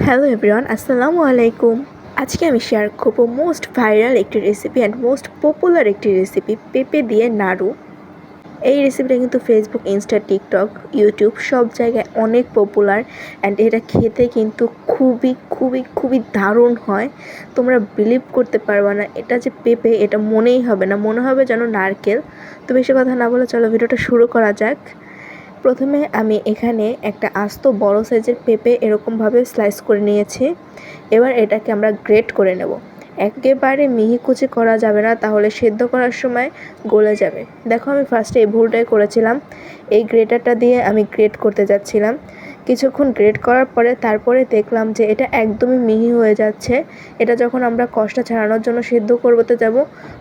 Hello everyone আসসালামু আলাইকুম আজকে আমি শেয়ার করব মোস্ট ভাইরাল একটি রেসিপি অ্যান্ড মোস্ট পপুলার একটি রেসিপি পেঁপে দিয়ে নাড়ু। এই রেসিপিটা কিন্তু ফেসবুক ইনস্টা টিকটক ইউটিউব সব জায়গায় অনেক পপুলার অ্যান্ড এটা খেতে কিন্তু খুবই খুবই খুবই দারুণ হয়। তোমরা বিলিভ করতে পারবে না, এটা যে পেঁপে, এটা মনেই হবে না। মনে হবে যেন নারকেল। তো বেশি কথা না বলে চলো ভিডিওটা শুরু করা যাক। প্রথমে আমি এখানে একটা আস্ত বড় সাইজের পেঁপে এরকমভাবে স্লাইস করে নিয়েছি। এবার এটাকে আমরা গ্রেট করে নেব। একেবারে মিহি কুচি করা যাবে না, তাহলে সেদ্ধ করার সময় গলে যাবে। দেখো আমি ফার্স্টে এই ভুলটাই করেছিলাম। এই গ্রেটারটা দিয়ে আমি গ্রেট করতে যাচ্ছিলাম। কিছুক্ষণ গ্রেট করার পরে তারপরে দেখলাম যে এটা একদমই মিহি হয়ে যাচ্ছে। এটা যখন আমরা কষটা ছাড়ানোর জন্য সেদ্ধ করতে যাব,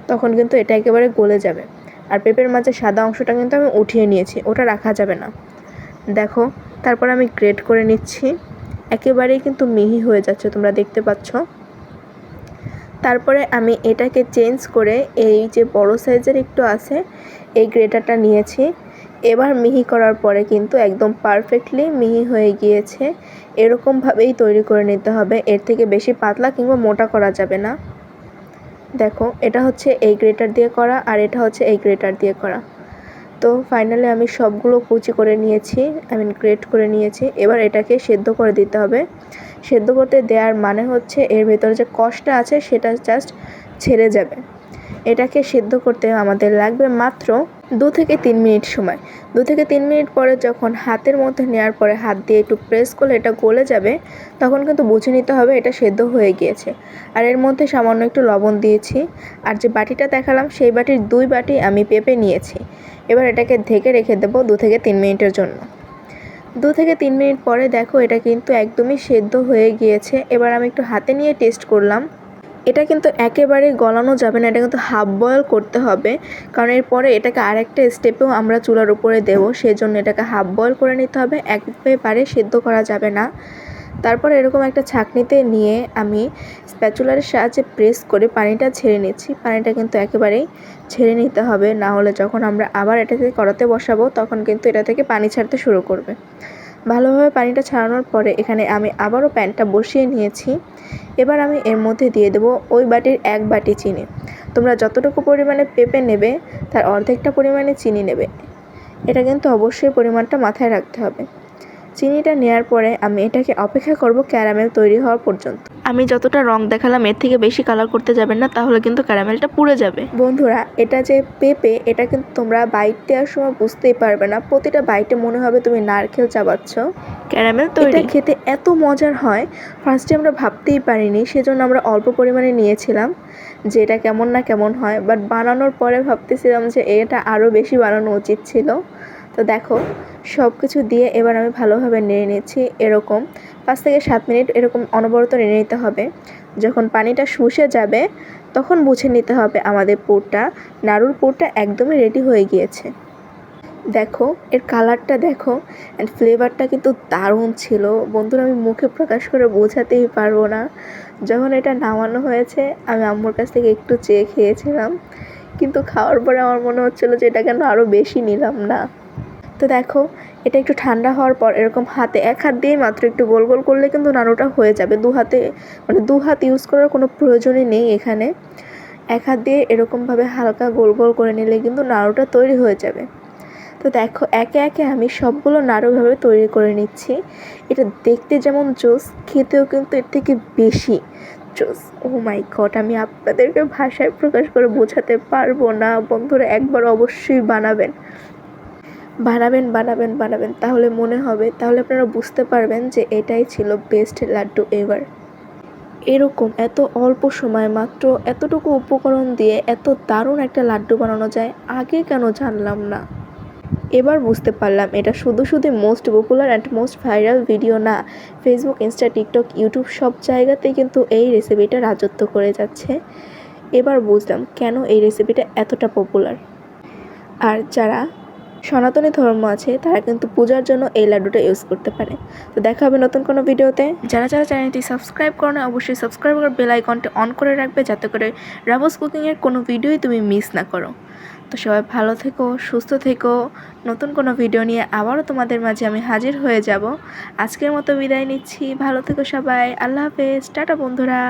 তখন কিন্তু এটা একেবারে গলে যাবে। আর পেঁপের মাঝে সাদা অংশটা কিন্তু আমি উঠিয়ে নিয়েছি, ওটা রাখা যাবে না। দেখো, তারপর আমি গ্রেড করে নিচ্ছি, একেবারেই কিন্তু মিহি হয়ে যাচ্ছে, তোমরা দেখতে পাচ্ছ। তারপরে আমি এটাকে চেঞ্জ করে এই যে বড় সাইজের একটু আছে, এই গ্রেটারটা নিয়েছি। এবার মিহি করার পরে কিন্তু একদম পারফেক্টলি মিহি হয়ে গিয়েছে, এরকমভাবেই তৈরি করে নিতে হবে। এর থেকে বেশি পাতলা কিংবা মোটা করা যাবে না। দেখো, এটা হচ্ছে এই গ্রেটার দিয়ে করা আর এটা হচ্ছে এই গ্রেটার দিয়ে করা। তো ফাইনালি আমি সবগুলো কুচি করে নিয়েছি আই মিন গ্রেট করে নিয়েছি। এবার এটাকে সেদ্ধ করে দিতে হবে। সেদ্ধ করতে দেওয়ার মানে হচ্ছে এর ভেতরে যে কষ্টটা আছে সেটা জাস্ট ছেড়ে যাবে। এটাকে সেদ্ধ করতে আমাদের লাগবে মাত্র দু থেকে তিন মিনিট সময়। দু থেকে তিন মিনিট পরে যখন হাতের মধ্যে নেওয়ার পরে হাত দিয়ে একটু প্রেস করলে এটা গলে যাবে, তখন কিন্তু বুঝে নিতে হবে এটা সেদ্ধ হয়ে গিয়েছে। আর এর মধ্যে সামান্য একটু লবণ দিয়েছি। আর যে বাটিটা দেখালাম, সেই বাটির দুই বাটি আমি পেঁপে নিয়েছি। এবার এটাকে ঢেকে রেখে দেবো দু থেকে তিন মিনিটের জন্য। দু থেকে তিন মিনিট পরে দেখো এটা কিন্তু একদমই সেদ্ধ হয়ে গিয়েছে। এবার আমি একটু হাতে নিয়ে টেস্ট করলাম। এটা কিন্তু একেবারে গলানো যাবে না, এটা কিন্তু হাফ বয়েল করতে হবে। কারণ এরপরে এটাকে আরেকটা স্টেপেও আমরা চুলার উপরে দেবো, সেজন্য এটাকে হাফ বয়েল করে নিতে হবে। একেবারে সেদ্ধ করা যাবে না। তারপর এরকম একটা ছাঁকনিতে নিয়ে আমি স্প্যাচুলারের সাহায্যে প্রেস করে পানিটা ছেড়ে নিচ্ছি। পানিটা কিন্তু একেবারেই ছেড়ে নিতে হবে, না হলে যখন আমরা আবার এটাকে করাতে বসাবো, তখন কিন্তু এটা থেকে পানি ছাড়তে শুরু করবে। ভালোভাবে পানিটা ছাড়ানোর পরে এখানে আমি আবারও প্যানটা বসিয়ে নিয়েছি। এবার আমি এর মধ্যে দিয়ে দেবো ওই বাটির এক বাটি চিনি। তোমরা যতটুকু পরিমাণে পেঁপে নেবে, তার অর্ধেকটা পরিমাণে চিনি নেবে। এটা কিন্তু অবশ্যই পরিমাণটা মাথায় রাখতে হবে। চিনিটা নেওয়ার পরে আমি এটাকে অপেক্ষা করব ক্যারামেল তৈরি হওয়া পর্যন্ত। আমি যতটা রং দেখালাম এর থেকে বেশি কালার করতে যাবেন না তাহলে কিন্তু ক্যারামেলটা পুড়ে যাবে। বন্ধুরা এটা যে পেঁপে এটা কিন্তু তোমরা বাইট দেওয়ার সময় বুঝতেই পারবে না। প্রতিটা বাইটে মনে হবে তুমি নারকেল চাবাচ্ছ। ক্যারামেল তো এটা খেতে এত মজার হয় ফার্স্টে আমরা ভাবতেই পারিনি সেজন্য আমরা অল্প পরিমাণে নিয়েছিলাম যে এটা কেমন না কেমন হয়। বাট বানানোর পরে ভাবতেছিলাম যে এটা আরও বেশি বানানো উচিত ছিল। তো দেখো সব কিছু দিয়ে এবার আমি ভালোভাবে নেড়ে নিচ্ছি এরকম। পাঁচ থেকে সাত মিনিট এরকম অনবরত নেড়ে নিতে হবে। যখন পানিটা শুষে যাবে, তখন বুঝে নিতে হবে আমাদের পুরটা। নাড়ুর পুরটা একদমই রেডি হয়ে গিয়েছে। দেখো, এর কালারটা দেখো অ্যান্ড ফ্লেভারটা কিন্তু দারুণ ছিল। বন্ধুরা, আমি মুখে প্রকাশ করে বোঝাতেই পারব না। যখন এটা নামানো হয়েছে, আমি আম্মুর কাছ থেকে একটু চেয়ে খেয়েছিলাম। কিন্তু খাওয়ার পরে আমার মনে হচ্ছিল যে এটা কেন আরও বেশি নিলাম না। তো দেখো, এটা একটু ঠান্ডা হওয়ার পর এরকম হাতে এক হাত দিয়ে মাত্র একটু গোল গোল করলে কিন্তু নাড়ুটা হয়ে যাবে। দু হাতে মানে দু হাত ইউজ করার কোনো প্রয়োজনই নেই এখানে। এক হাত দিয়ে এরকমভাবে হালকা গোল গোল করে নিলে কিন্তু নাড়ুটা তৈরি হয়ে যাবে। তো দেখো, একে একে আমি সবগুলো নাড়ুভাবে তৈরি করে নিচ্ছি। এটা দেখতে যেমন জোস, খেতেও কিন্তু এর থেকে বেশি জোস। ও মাই গড আমি আপনাদেরকে ভাষায় প্রকাশ করে বোঝাতে পারব না। বন্ধুরা, একবার অবশ্যই বানাবেন। বানাবেন বানাবেন বানাবেন, তাহলে মনে হবে, তাহলে আপনারা বুঝতে পারবেন যে এটাই ছিল বেস্ট লাড্ডু এভার এরকম এত অল্প সময় মাত্র এতটুকু উপকরণ দিয়ে এত দারুণ একটা লাড্ডু বানানো যায়, আগে কেন জানলাম না? এবার বুঝতে পারলাম, এটা শুধু শুধু most popular and most viral video না ফেসবুক ইনস্টা টিকটক ইউটিউব সব জায়গাতেই কিন্তু এই রেসিপিটা রাজত্ব করে যাচ্ছে। এবার বুঝলাম কেন এই রেসিপিটা এতটা পপুলার আর যারা সনাতনী ধর্ম আছে, তারা কিন্তু পূজার জন্য এই লাড্ডুটা ইউজ করতে পারে। তো দেখা হবে নতুন কোনো ভিডিওতে। যারা যারা চ্যানেলটি সাবস্ক্রাইব করো না, অবশ্যই সাবস্ক্রাইব করে বেল আইকনটি অন করে রাখবে, যাতে করে রাবস কুকিংয়ের কোনো ভিডিওই তুমি মিস না করো। তো সবাই ভালো থেকো, সুস্থ থেকো। নতুন কোনো ভিডিও নিয়ে আবারও তোমাদের মাঝে আমি হাজির হয়ে যাব। আজকের মতো বিদায় নিচ্ছি। ভালো থেকো সবাই। আল্লাহ হাফেজ। টাটা বন্ধুরা।